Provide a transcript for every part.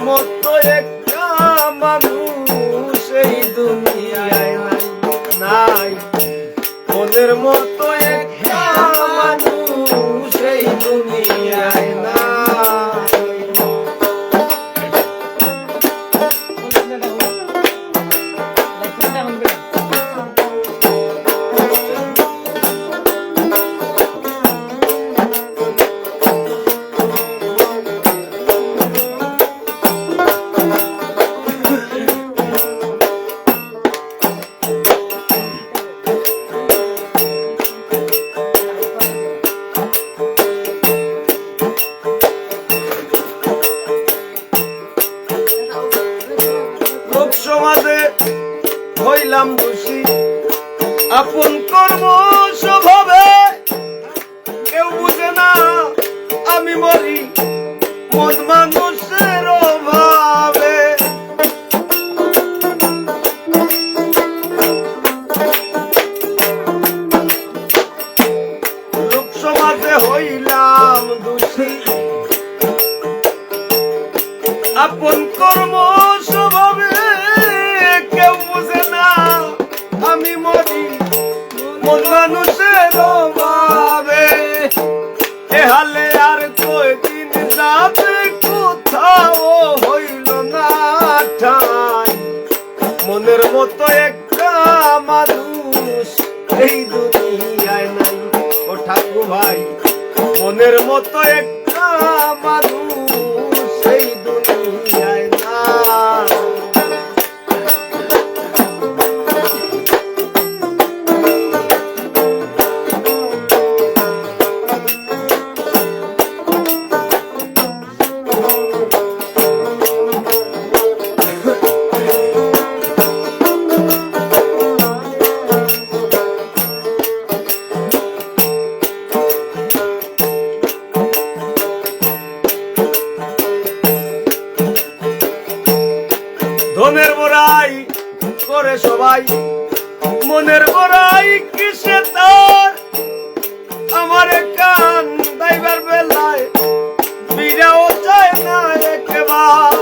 মতো একটা মানুষ এই দুনিয়ায় নাই। নাই। মনের মতো কর্ম স্বভাবে? কেউ বুঝে না, আমি মরি মন মানুষের অভাবে। লোক হইলাম দোষী। আপন কর্ম স্বভাবে মন মানুষের অভাবে। এ হালে আর কয়দিন যাবে কোথাও হইল না ঠাই। মনের মতো একটা মানুষ এই দুনিয়ায় নাই। ও ঠাকুর ভাই মনের মতো একটা মানুষ ধনের বড়াই করে সবাই। মনের বড়াই কিসে তার? আমার কান দাইবার বেলায় বিরাও চায় না একবার।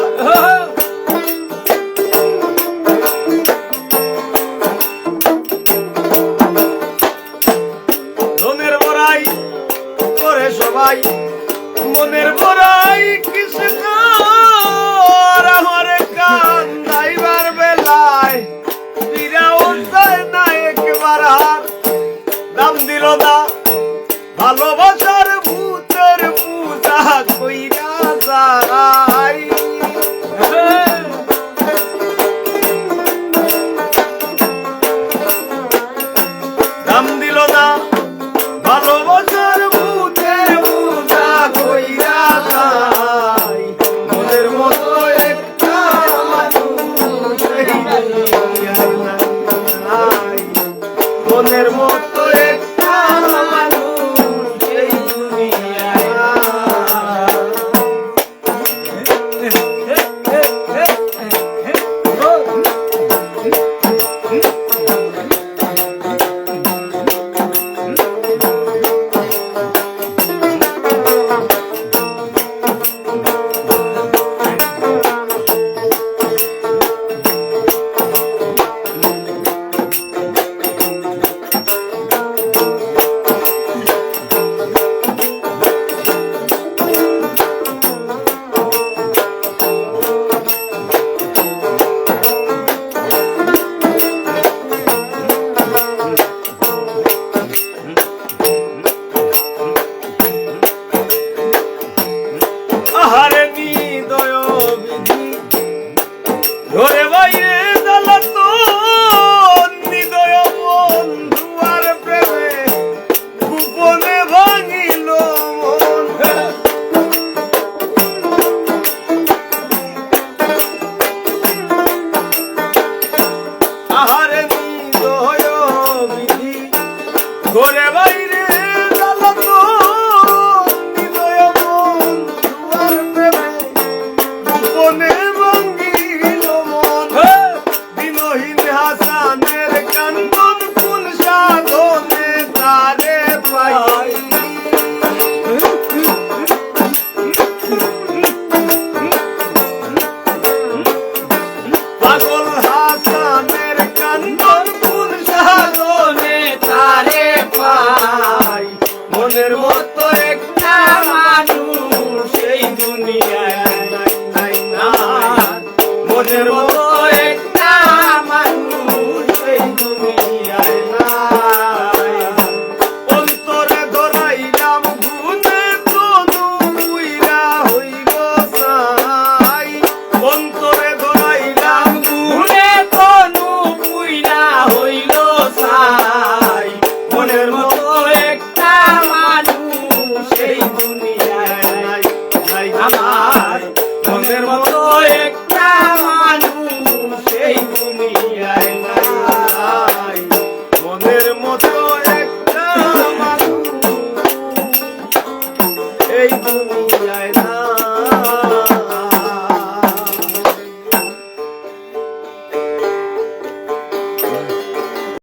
ধনের বড়াই করে সবাই। মনের বড়াই কিসে তার? আমার কান দাইবার বেলায় ওরে বাইরে মতো